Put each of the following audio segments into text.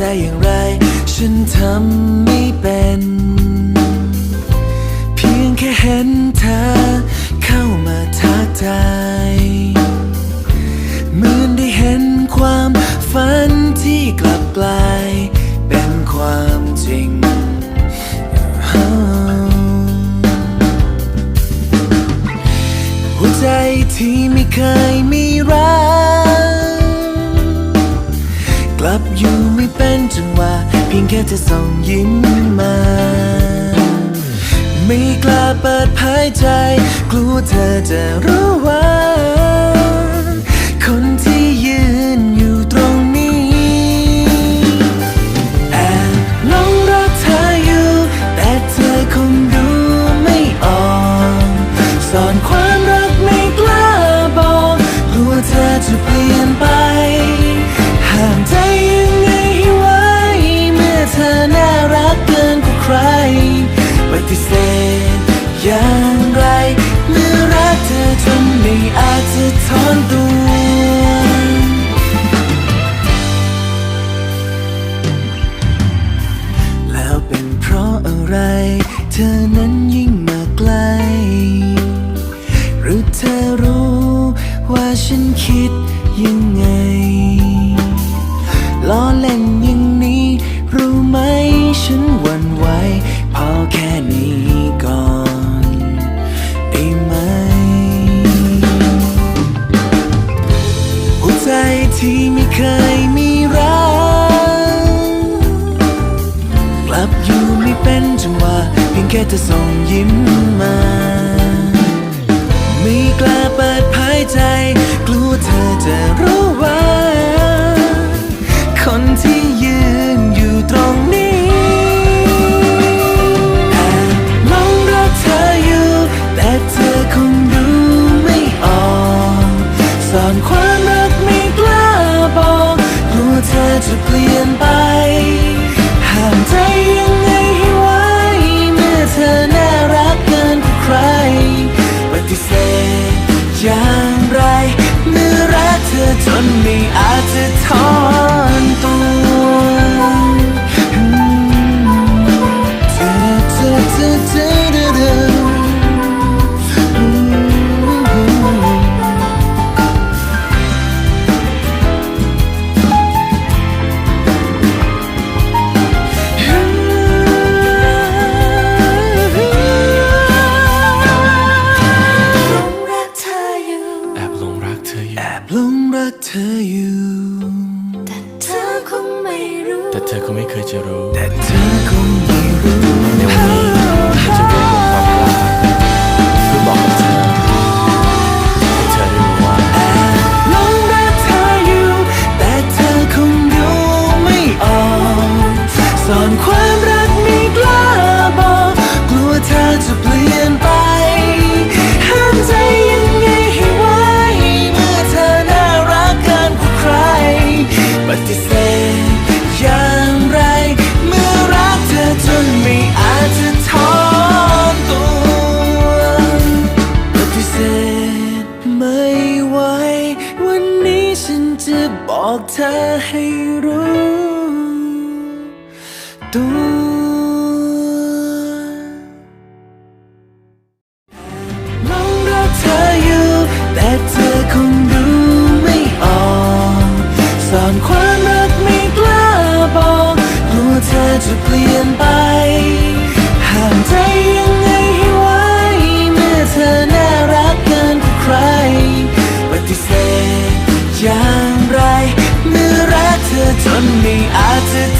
ใจอย่างไร ฉันทำไม่เป็น เพียงแค่เห็นเธอเข้ามาทักทายเหมือนได้เห็นความฝันที่กลับกลาย เป็นความจริงหัวใจที่ไม่เคย กลับอยู่ไม่เป็นจังหวะเพียงแค่เธอส่งยิ้มมา ไม่กล้าเปิดเผยใจ กลัวเธอจะรู้ว่า คิดยังไง ล้อเล่นอย่างนี้ รู้ไหมฉันหวั่นไหวพอแค่นี้ก่อนได้ไหม หัวใจที่ไม่เคยมีรักกลับอยู่ไม่เป็นจังหวะเพียงแค่เธอส่งยิ้มมาไม่กล้าเปิดเผยใจ กลัวเธอจะรู้ ออยู่แอบหลงรักเธออยู่ แต่เธอคงไม่รู้ แต่เธอคงไม่เคยจะรู้ แต่เธอคงไม่รู้ในวันนี้ฉันจะเรียกว่าความรักเพื่อบอกกับเธอให้เธอได้รู้ว่าหลงรักเธออยู่ แต่เธอคงดูไม่ออกสอนความ บอกเธอให้รู้ตัว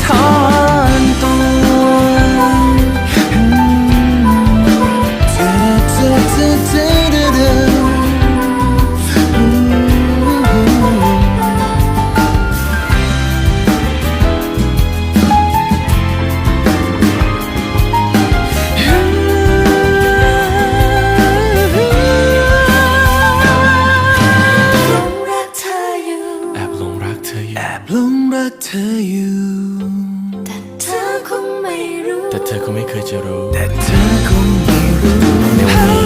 จ แต่เธอคงไม่เคยจะรู้ แต่เธอคงไม่รู้ในวันนี้ฉัน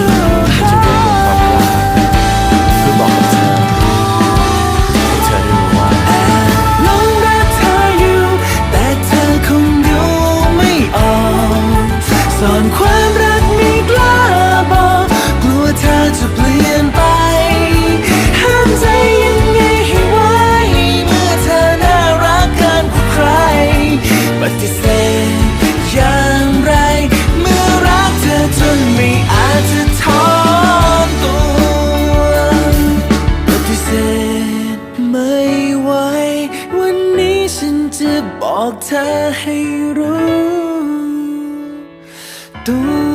ให้รู้ตัว